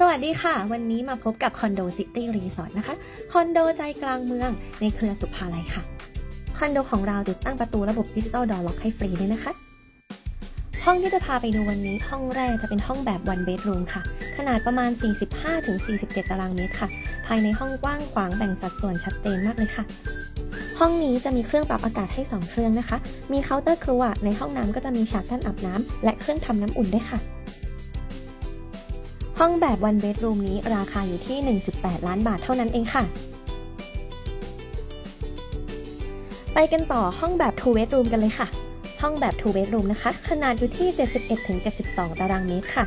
สวัสดีค่ะ วันนี้มาพบกับคอนโดซิตี้รีสอร์ทนะคะคอนโดใจกลางเมืองในเครือสุภาลัยค่ะ คอนโดของเราติดตั้งประตูระบบดิจิตอลดอร์ล็อกให้ฟรีด้วยนะคะ ห้องที่จะพาไปดูวันนี้ห้องแรกจะเป็นห้องแบบ one bedroom ค่ะ ขนาดประมาณ 45-47 ตารางเมตรค่ะ ภายในห้องกว้างขวางแบ่งสัดส่วนชัดเจนมากเลยค่ะห้องนี้จะมีเครื่องปรับอากาศให้ 2 เครื่องนะคะ มีเคาน์เตอร์ครัว ในห้องน้ำก็จะมีฉากกั้นอาบน้ำและเครื่องทำน้ำอุ่นด้วยค่ะ ห้องแบบ one bedroom นี้ราคาอยู่ที่ 1.8 ล้านบาทเท่านั้นเองค่ะ ไปกันต่อห้องแบบ two bedroom กันเลยค่ะ ห้องแบบ two bedroom นะคะ ขนาดอยู่ที่ 71-72 ตารางเมตรค่ะ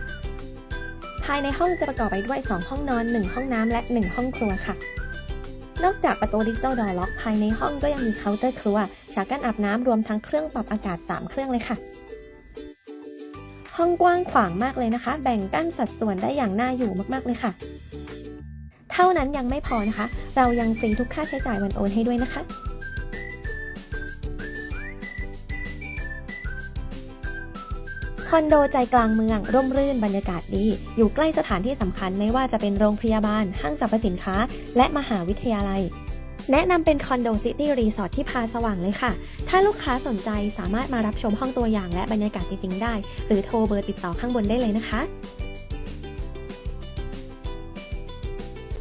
ภายในห้องจะประกอบไปด้วย 2 ห้องนอน 1 ห้องน้ำและ 1 ห้องครัวค่ะ นอกจากประตูดิจิตอลดอร์ล็อกภายในห้องก็ยังมีเคาน์เตอร์ครัว ฉากกั้นอาบน้ำรวมทั้งเครื่องปรับอากาศ 3 เครื่องเลยค่ะ ห้องกว้างขวางมากเลยนะคะ แบ่งกั้นสัดส่วนได้อย่างน่าอยู่มากๆเลยค่ะ เท่านั้นยังไม่พอนะคะ เรายังฟรีทุกค่าใช้จ่ายวันโอนให้ด้วยนะคะคอนโดใจกลางเมือง ร่มรื่นบรรยากาศดี อยู่ใกล้สถานที่สำคัญไม่ว่าจะเป็นโรงพยาบาล ห้างสรรพสินค้า และมหาวิทยาลัย แนะนำเป็นคอนโดซิตี้รีสอร์ทที่พาสว่างเลยค่ะ ถ้าลูกค้าสนใจสามารถมารับชมห้องตัวอย่างและบรรยากาศจริง ๆ ได้ หรือโทรเบอร์ติดต่อข้างบนได้เลยนะคะ